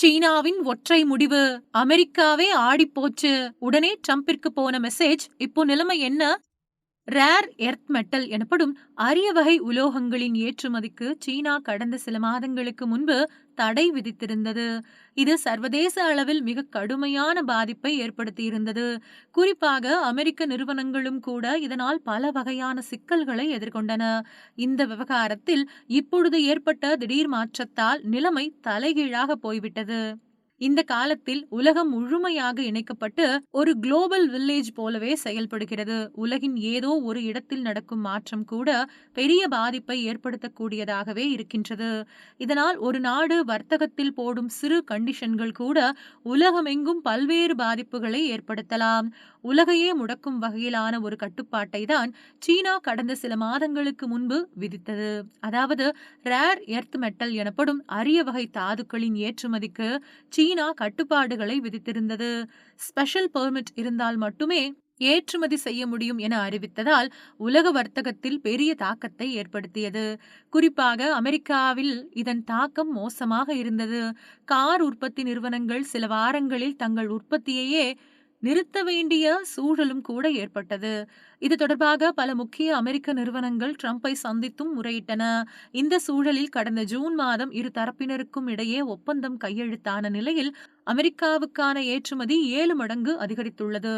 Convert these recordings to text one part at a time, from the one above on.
சீனாவின் ஒற்றை முடிவு. அமெரிக்காவே ஆடிப்போச்சு. உடனே ட்ரம்பிற்கு போன மெசேஜ் இப்போ நிலைமை என்ன? ரேர் எர்த் மெட்டல் எனப்படும் அரிய வகை உலோகங்களின் ஏற்றுமதிக்கு சீனா கடந்த சில மாதங்களுக்கு முன்பு தடை விதித்திருந்தது. இது சர்வதேச அளவில் மிக கடுமையான பாதிப்பை ஏற்படுத்தியிருந்தது. குறிப்பாக அமெரிக்க நிறுவனங்களும் கூட இதனால் பல வகையான சிக்கல்களை எதிர்கொண்டன. இந்த விவகாரத்தில் இப்பொழுது ஏற்பட்ட திடீர் மாற்றத்தால் நிலைமை தலைகீழாக போய்விட்டது. இந்த காலத்தில் உலகம் முழுமையாக இணைக்கப்பட்டு ஒரு குளோபல் வில்லேஜ் போலவே செயல்படுகிறது. உலகின் ஏதோ ஒரு இடத்தில் நடக்கும் மாற்றம் கூட பெரிய பாதிப்பை ஏற்படுத்தக்கூடியதாகவே இருக்கின்றது. இதனால் ஒரு நாடு வர்த்தகத்தில் போடும் சிறு கண்டிஷன்கள் கூட உலகமெங்கும் பல்வேறு பாதிப்புகளை ஏற்படுத்தலாம். உலகையே முடக்கும் வகையிலான ஒரு கட்டுப்பாட்டை தான் சீனா கடந்த சில மாதங்களுக்கு முன்பு விதித்தது. அதாவது ரேர் எர்த் மெட்டல் எனப்படும் அரிய வகை தாதுக்களின் ஏற்றுமதிக்கு சீனா கட்டுப்பாடுகளை விதித்திருந்தது. ஸ்பெஷல் பெர்மிட் இருந்தால் மட்டுமே ஏற்றுமதி செய்ய முடியும் என அறிவித்ததால் உலக வர்த்தகத்தில் பெரிய தாக்கத்தை ஏற்படுத்தியது. குறிப்பாக அமெரிக்காவில் இதன் தாக்கம் மோசமாக இருந்தது. கார் உற்பத்தி நிறுவனங்கள் சில வாரங்களில் தங்கள் உற்பத்தியையே நிறுத்த வேண்டிய சூழலும் கூட ஏற்பட்டது. இது தொடர்பாக பல முக்கிய அமெரிக்க நிறுவனங்கள் ட்ரம்ப்பை சந்தித்தும் முறையிட்டன. இந்த சூழலில் கடந்த ஜூன் மாதம் இரு தரப்பினருக்கும் இடையே ஒப்பந்தம் கையெழுத்தான நிலையில் அமெரிக்காவுக்கான ஏற்றுமதி ஏழு மடங்கு அதிகரித்துள்ளது.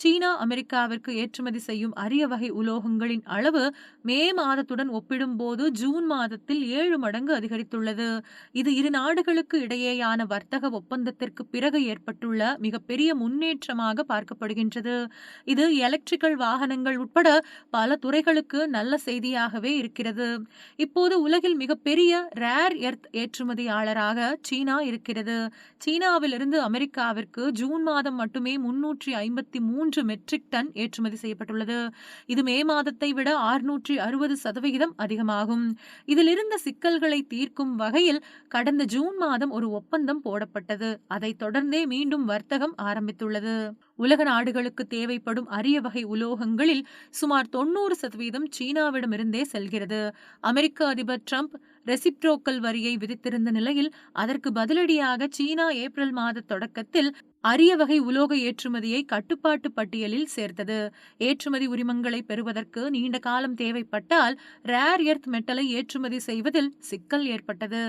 சீனா அமெரிக்காவிற்கு ஏற்றுமதி செய்யும் அரிய வகை உலோகங்களின் அளவு மே மாதத்துடன் ஒப்பிடும்போது ஜூன் மாதத்தில் ஏழு மடங்கு அதிகரித்துள்ளது. இது இரு நாடுகளுக்கு இடையேயான வர்த்தக ஒப்பந்தத்திற்கு பிறகு ஏற்பட்டுள்ள மிகப்பெரிய முன்னேற்றமாக பார்க்கப்படுகின்றது. இது எலக்ட்ரிக்கல் வாகனங்கள் உட்பட பல துறைகளுக்கு நல்ல செய்தியாகவே இருக்கிறது. இப்போது உலகில் மிகப்பெரிய ரேர் எர்த் ஏற்றுமதியாளராக சீனா இருக்கிறது. சீனாவிலிருந்து அமெரிக்காவிற்கு ஜூன் மாதம் மட்டுமே முன்னூற்றி ஐம்பத்தி மூன்று மெட்ரிக் டன் ஏற்றுமதி செய்யப்பட்டுள்ளது. இது மே மாதத்தை விட ஆறுநூற்றி அறுபது சதவிகிதம் அதிகமாகும். இதிலிருந்த சிக்கல்களை தீர்க்கும் வகையில் கடந்த ஜூன் மாதம் ஒரு ஒப்பந்தம் போடப்பட்டது. அதைத் தொடர்ந்தே மீண்டும் வர்த்தகம் ஆரம்பித்துள்ளது. உலக நாடுகளுக்கு தேவைப்படும் அரிய வகை உலோகங்களில் சுமார் தொண்ணூறு சதவீதம் சீனாவிடமிருந்தே செல்கிறது. அமெரிக்க அதிபர் ட்ரம்ப் ரெசிப்ரோக்கல் வரியை விதித்திருந்த நிலையில் அதற்கு பதிலடியாக சீனா ஏப்ரல் மாத தொடக்கத்தில் அரிய வகை உலோக ஏற்றுமதியை கட்டுப்பாட்டு பட்டியலில் சேர்த்தது. ஏற்றுமதி உரிமங்களை பெறுவதற்கு நீண்ட காலம் தேவைப்பட்டால் ரேர் எர்த் மெட்டலை ஏற்றுமதி செய்வதில் சிக்கல் ஏற்பட்டது.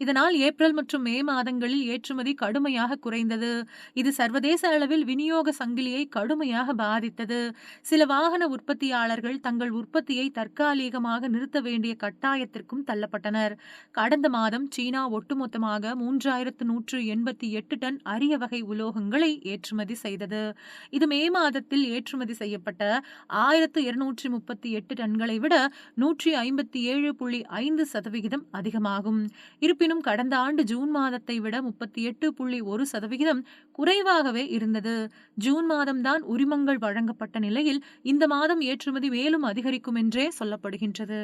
இதனால் ஏப்ரல் மற்றும் மே மாதங்களில் ஏற்றுமதி கடுமையாக குறைந்தது. இது சர்வதேச அளவில் விநியோக சங்கிலியை கடுமையாக பாதித்தது. சில வாகன உற்பத்தியாளர்கள் தங்கள் உற்பத்தியை தற்காலிகமாக நிறுத்த வேண்டிய கட்டாயத்திற்கும் தள்ளப்பட்டனர். கடந்த மாதம் சீனா ஒட்டுமொத்தமாக மூன்றாயிரத்து நூற்று எண்பத்தி எட்டு டன் அரிய வகை உலோகங்களை ஏற்றுமதி செய்தது. இது மே மாதத்தில் ஏற்றுமதி செய்யப்பட்ட ஆயிரத்து இருநூற்றி முப்பத்தி எட்டு டன்களை விட நூற்றி ஐம்பத்தி ஏழு புள்ளி ஐந்து சதவிகிதம் அதிகமாகும். இருப்பினும் இருப்பினும் கடந்த ஆண்டு ஜூன் மாதத்தை விட முப்பத்தி எட்டு புள்ளி ஒரு சதவிகிதம் குறைவாகவே இருந்தது. ஜூன் மாதம்தான் உரிமங்கள் வழங்கப்பட்ட நிலையில் இந்த மாதம் ஏற்றுமதி மேலும் அதிகரிக்கும் என்றே சொல்லப்படுகின்றது.